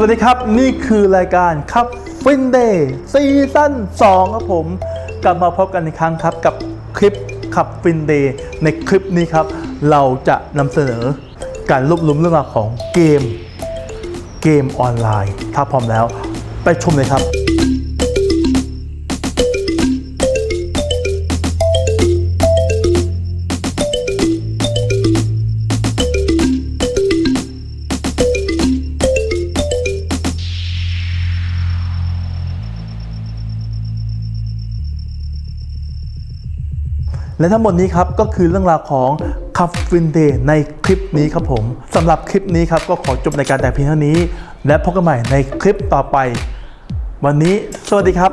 วัสดีครับ นี่คือรายการครับฟินเดย์ซีซั่น2ครับผม กลับมาพบกันอีกครั้งครับกับคลิปขับฟินเดย์ในคลิปนี้ครับ เราจะนำเสนอการรวบรวมเรื่องราวของเกม เกมออนไลน์ ถ้าพร้อมแล้ว ไปชมเลยครับ และทั้งหมดนี้ครับก็คือเรื่องราวของคัฟฟินเดย์ในคลิปนี้ครับผมสำหรับคลิปนี้ครับก็ขอจบในการแต่เพียงเท่านี้ และพบกันใหม่ในคลิปต่อไป วันนี้สวัสดีครับ